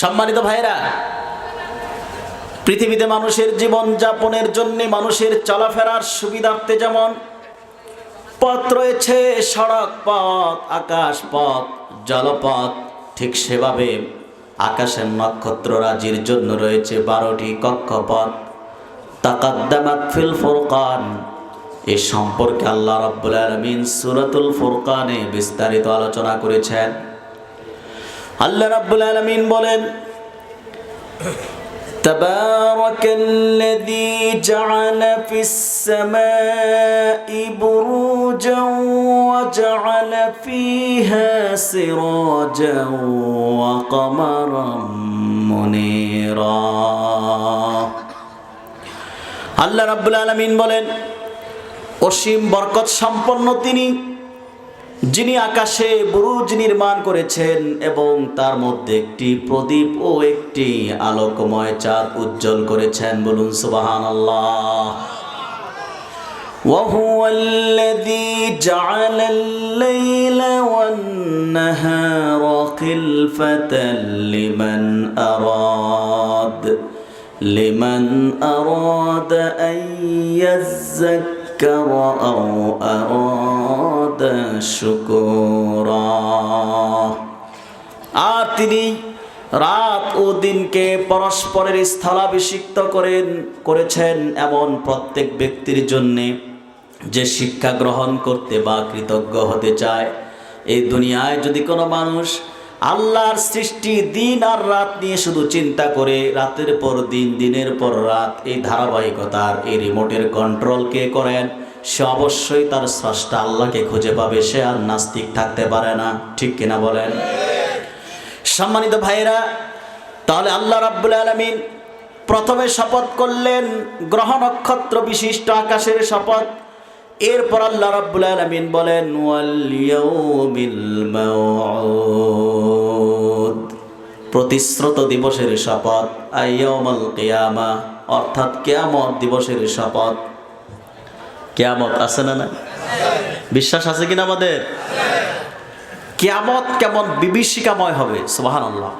সম্মানিত ভাইরা পৃথিবীতে মানুষের জীবন যাপনের জন্য মানুষের চলাফেরার সুবিধার্থে যেমন পথ রয়েছে, সড়ক পথ, আকাশ পথ, জলপথ, ঠিক সেভাবে আকাশের নক্ষত্র রাজির জন্য রয়েছে বারোটি কক্ষপথ। তাকাদ্দামাত ফিল ফুরকান, এ সম্পর্কে আল্লাহ রাব্বুল আলমিন সুরাতুল ফুরকানে বিস্তারিত আলোচনা করেছেন। আল্লাহ রাব্বুল আলামিন বলেন تبارك الذي جعل في السماء بروجا وجعل فيها سراجا وقمرا منيرا আল্লাহ রাব্বুল আলামিন বলেন অসীম বরকত সম্পন্ন তিনি যিনি আকাশে বুরুজ নির্মাণ করেছেন এবং তার মধ্যে একটি প্রদীপ ও একটি আলোকময় চাঁদ উজ্জ্বল করেছেন বলুন সুবাহান আল্লাহ وهو الذي جعل الليل والنهار خلفة لمن أراد لمن أراد أن يذكر أو أراد شكورا আর তিনি রাত ও দিনকে পরস্পরের স্থলাভিষিক্ত করেন করেছেন এমন প্রত্যেক ব্যক্তির জন্যে যে শিক্ষা গ্রহণ করতে বা কৃতজ্ঞ হতে চায় এই দুনিয়ায় যদি কোনো মানুষ আল্লাহর সৃষ্টি দিন আর রাত নিয়ে শুধু চিন্তা করে রাতের পর দিন, দিনের পর রাত, এই ধারাবাহিকতার, এই রিমোটের কন্ট্রোল কে করেন? সে অবশ্যই তার স্রষ্টা আল্লাহকে খুঁজে পাবে, সে আর নাস্তিক থাকতে পারে না। ঠিক কিনা বলেন? সম্মানিত ভাইরা তাহলে আল্লাহ রাব্বুল আলামিন প্রথমে শপথ করলেন গ্রহ নক্ষত্র বিশিষ্ট আকাশের শপথ। এরপর আল্লাহ রাব্বুল আলামিন বলেন প্রতিশ্রুত দিবসের শপথ আইয়ামাল কেয়ামা, অর্থাৎ কেয়ামত দিবসের শপথ। কেয়ামত আছে না না বিশ্বাস আছে কিনা আমাদের? কেয়ামত কেমন বিভীষিকাময় হবে, সুবহানাল্লাহ।